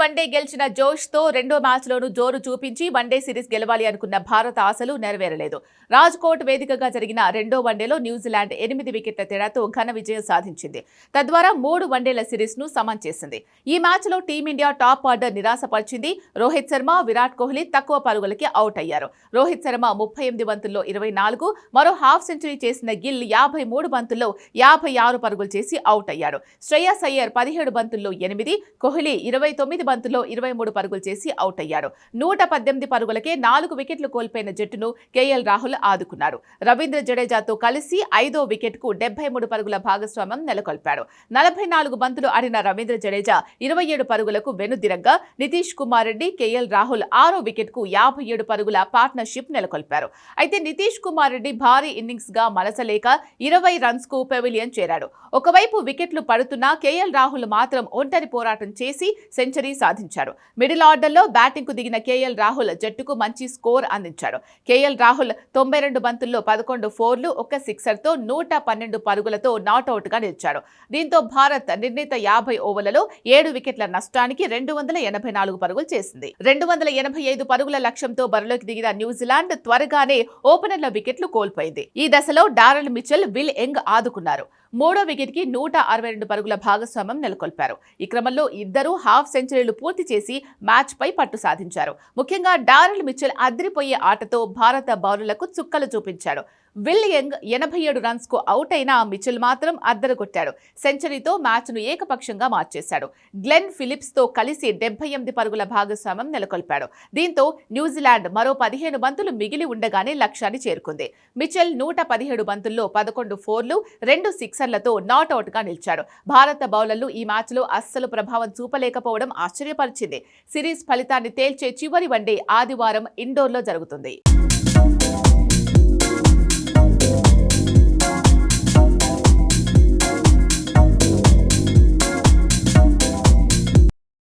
One day గెలిచిన జోష్తో రెండో మ్యాచ్లోనూ జోరు చూపించి వన్డే సిరీస్ గెలవాలి అనుకున్న భారత ఆశలు నెరవేరలేదు. రాజ్కోట్ వేదికగా జరిగిన రెండో వన్డేలో న్యూజిలాండ్ ఎనిమిది వికెట్ల తేడాతో ఘన విజయం సాధించింది. తద్వారా మూడు వన్డేల సిరీస్ను సమం చేసింది. ఈ మ్యాచ్లో టీమిండియా టాప్ ఆర్డర్ నిరాశపరిచింది. రోహిత్ శర్మ విరాట్ కోహ్లీ తక్కువ పరుగులకి అవుట్ అయ్యారు. రోహిత్ శర్మ ముప్పై ఎనిమిది బంతుల్లో ఇరవై నాలుగు మరో హాఫ్ సెంచరీ చేసిన గిల్ యాభై మూడు బంతుల్లో యాభై ఆరు పరుగులు చేసి అవుట్ అయ్యాడు. శ్రేయస్ అయ్యర్ పదిహేడు బంతుల్లో ఎనిమిది కోహ్లీ ఇరవై తొమ్మిది బంతుల్లో ఇరవై మూడు పరుగులు చేసి అవుట్ అయ్యారు. నూట పద్దెనిమిది పరుగులకే నాలుగు వికెట్లు కోల్పోయిన జట్టును కేఎల్ రాహుల్ ఆదుకున్నారు. రవీంద్ర జడేజాతో కలిసి ఐదో వికెట్కు డెబ్బై మూడు పరుగుల భాగస్వామ్యం నెలకొల్పాడు. నలభై నాలుగు బంతులు ఆడిన రవీంద్ర జడేజా ఇరవై ఏడు పరుగులకు వెనుదిరగ్గా నితీష్ కుమార్ రెడ్డి కేఎల్ రాహుల్ ఆరో వికెట్కు యాభై ఏడు పరుగుల పార్ట్నర్షిప్ నెలకొల్పారు. అయితే నితీష్ కుమార్ రెడ్డి భారీ ఇన్నింగ్స్గా మలసలేక ఇరవై రన్స్కు పెవిలియన్ చేరాడు. ఒకవైపు వికెట్లు పడుతున్నా కేఎల్ రాహుల్ మాత్రం ఒంటరి పోరాటం చేసి సెంచరీ సాధించాడు మిడిల్ ఆర్డర్లో బ్యాటింగ్కు దిగిన కేఎల్ రాహుల్ జట్టుకు మంచి స్కోర్ అందించాడు. కేఎల్ రాహుల్ తొంభై రెండు బంతుల్లో పదకొండు ఫోర్లు ఒక సిక్సర్తో నూట పన్నెండు పరుగులతో నాట్అవుట్గా నిలిచాడు. దీంతో భారత్ నిర్ణీత యాభై ఓవర్లలో ఏడు వికెట్ల నష్టానికి రెండు వందల ఎనభై నాలుగు పరుగులు చేసింది. రెండు వందల ఎనభై ఐదు పరుగుల లక్ష్యంతో బరిలోకి దిగిన న్యూజిలాండ్ త్వరగానే ఓపెనర్ల వికెట్లు కోల్పోయింది. ఈ దశలో డారల్ మిచెల్ విల్ యంగ్ ఆదుకున్నారు. మూడో వికెట్కి నూట అరవై రెండు పరుగుల భాగస్వామ్యం నెలకొల్పారు. ఈ క్రమంలో ఇద్దరూ హాఫ్ సెంచరీలు పూర్తి చేసి మ్యాచ్ పై పట్టు సాధించారు. ముఖ్యంగా డారెల్ మిచెల్ అదిరిపోయే ఆటతో భారత బౌలర్లకు చుక్కలు చూపించాడు. విల్ యంగ్ ఎనభై ఏడు రన్స్కు అవుట్ అయిన మిచిల్ మాత్రం అద్దరగొట్టాడు. సెంచరీతో మ్యాచ్ను ఏకపక్షంగా మార్చేశాడు. గ్లెన్ ఫిలిప్స్తో కలిసి డెబ్బై ఎనిమిది పరుగుల భాగస్వామ్యం నెలకొల్పాడు. దీంతో న్యూజిలాండ్ మరో పదిహేను బంతులు మిగిలి ఉండగానే లక్ష్యాన్ని చేరుకుంది. మిచెల్ నూట పదిహేడు బంతుల్లో పదకొండు ఫోర్లు రెండు సిక్సర్లతో నాట్అవుట్గా నిలిచాడు. భారత బౌలర్లు ఈ మ్యాచ్లో అస్సలు ప్రభావం చూపలేకపోవడం ఆశ్చర్యపరిచింది. సిరీస్ ఫలితాన్ని తేల్చే చివరి వన్డే ఆదివారం ఇండోర్లో జరుగుతుంది.